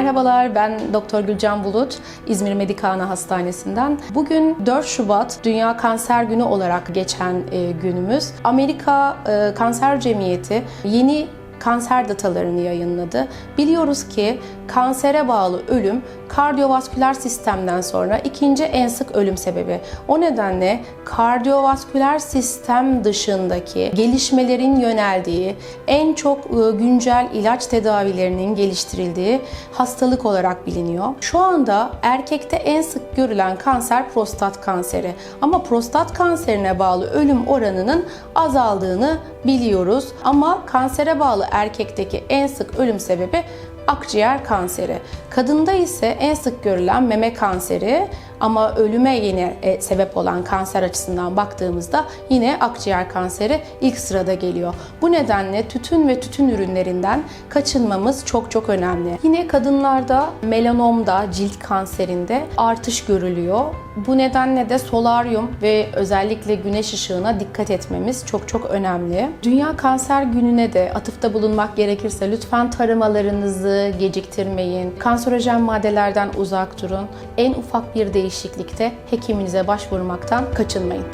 Merhabalar, ben Doktor Gülcan Bulut, İzmir Medikana Hastanesi'nden. Bugün 4 Şubat Dünya Kanser Günü olarak geçen e, günümüz. Amerika e, Kanser Cemiyeti yeni kanser datalarını yayınladı. Biliyoruz ki kansere bağlı ölüm kardiyovasküler sistemden sonra ikinci en sık ölüm sebebi. O nedenle kardiyovasküler sistem dışındaki gelişmelerin yöneldiği, en çok e, güncel ilaç tedavilerinin geliştirildiği hastalık olarak biliniyor. Şu anda erkekte en sık görülen kanser prostat kanseri. Ama prostat kanserine bağlı ölüm oranının azaldığını biliyoruz. Ama kansere bağlı erkekteki en sık ölüm sebebi akciğer kanseri. Kadında ise en sık görülen meme kanseri ama ölüme yine e, sebep olan kanser açısından baktığımızda yine akciğer kanseri ilk sırada geliyor. Bu nedenle tütün ve tütün ürünlerinden kaçınmamız çok çok önemli. Yine kadınlarda melanomda, cilt kanserinde artış görülüyor. Bu nedenle de solaryum ve özellikle güneş ışığına dikkat etmemiz çok çok önemli. Dünya Kanser Günü'ne de atıfta bulunmak gerekirse lütfen taramalarınızı geciktirmeyin. Kanserojen maddelerden uzak durun. En ufak bir değişiklikte hekiminize başvurmaktan kaçınmayın.